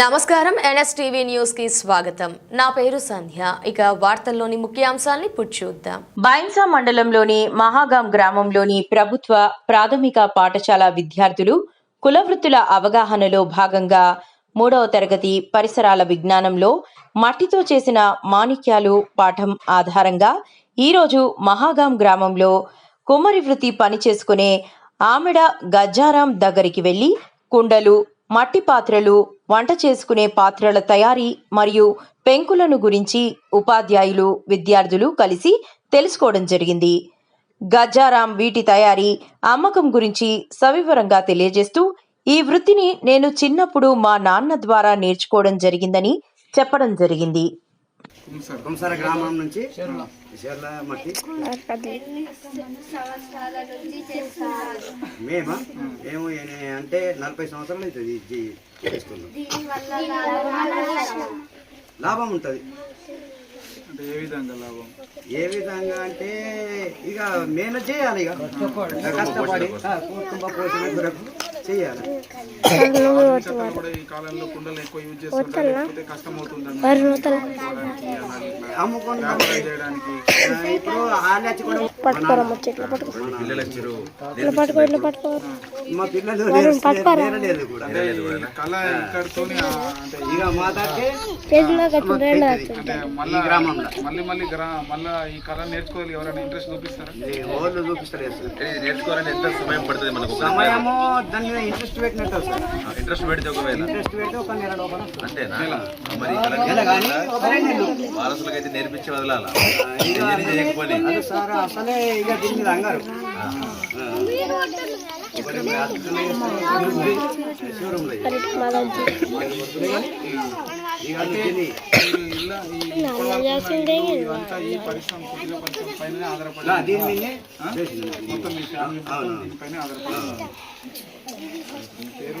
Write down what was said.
నమస్కారం. ఎన్ఎస్టీవీ న్యూస్కి స్వాగతం. నా పేరు సంధ్య. ఇక వార్తల్లోని ముఖ్యాంశాల్ని చూద్దాం. బైన్సా మండలంలోని మహాగాం గ్రామంలోని ప్రభుత్వ ప్రాథమిక పాఠశాల విద్యార్థులు కులవృత్తుల అవగాహనలో భాగంగా మూడవ తరగతి పరిసరాల విజ్ఞానంలో మట్టితో చేసిన మాణిక్యాలు పాఠం ఆధారంగా ఈరోజు మహాగాం గ్రామంలో కుమరి వృత్తి పని చేసుకునే ఆమెడ గజ్జారాం దగ్గరికి వెళ్ళి కుండలు మట్టి పాత్రలు వంట చేసుకునే పాత్రల తయారీ మరియు పెంకులను గురించి ఉపాధ్యాయులు విద్యార్థులు కలిసి తెలుసుకోవడం జరిగింది. గజారాం వీటి తయారీ అమ్మకం గురించి సవివరంగా తెలియజేస్తూ ఈ వృత్తిని నేను చిన్నప్పుడు మా నాన్న ద్వారా నేర్చుకోవడం జరిగిందని చెప్పడం జరిగింది. కుంసర గ్రామం నుంచి చెర్ల మట్టి. మేమా? మేము అంటే నలభై సంవత్సరాలు అవుతుంది ఇది చేస్తున్నాం లాభం ఉంటుంది. అంటే ఏ విధంగా లాభం? ఏ విధంగా అంటే ఇక మేనేజ్ చేయాలి ఇక. కష్టపడి. ఆ, కుటుంబ పోషణ కొరకు. చేయాలి. చెక్కలు కూడా ఈ కాలంలో కుండలు ఎక్కువ యూజ్ చేస్తుంటారు కష్టం అవుతుంది అమ్ముకొని వ్యాపారం చేయడానికి ఆ, ఇప్పుడు వాళ్ళు వచ్చి కూడా పిల్లలు వచ్చారు మా పిల్లలు నేరలేదు కూడా. అంటే ఈ కళ ఇక్కడితోని ఆ, అంటే ఇక మా దగ్గరే అంటే మళ్ళా. మళ్ళీ మళ్ళీ ఈ కళ నేర్చుకోవాలి ఎవరైనా ఇంట్రెస్ట్ చూపిస్తారా? నేర్చుకోవాలంటే ఎంత సమయం పడుతుంది మనకు సమయము దాని మీద ఇంట్రెస్ట్ పెట్టినట్టు సార్. ఇంట్రెస్ట్ పెడితే ఒకవేళ. ఇంట్రెస్ట్ పెడితే ఒక నెల అంతేనా? మరి వారసులకు అయితే నేర్పించి వదలాల? అసలే ఇక దీని మీద అంగారు. ఒకటి మీ అతను షోరూమ్లో ఇక. ఇక అది దీన్ని ఈ ఇలా ఈ ఇప్పటి వరకు ఉన్న ఇల్లు ఇదంతా ఈ పరిశ్రమ కుటీర పరిశ్రమ పైన ఆధారపడి నా దీని మీదే? చేసింది. మొత్తం మీ ఫ్యామిలీ మొత్తం దీనిపైనే ఆధారపడి మీ పేరు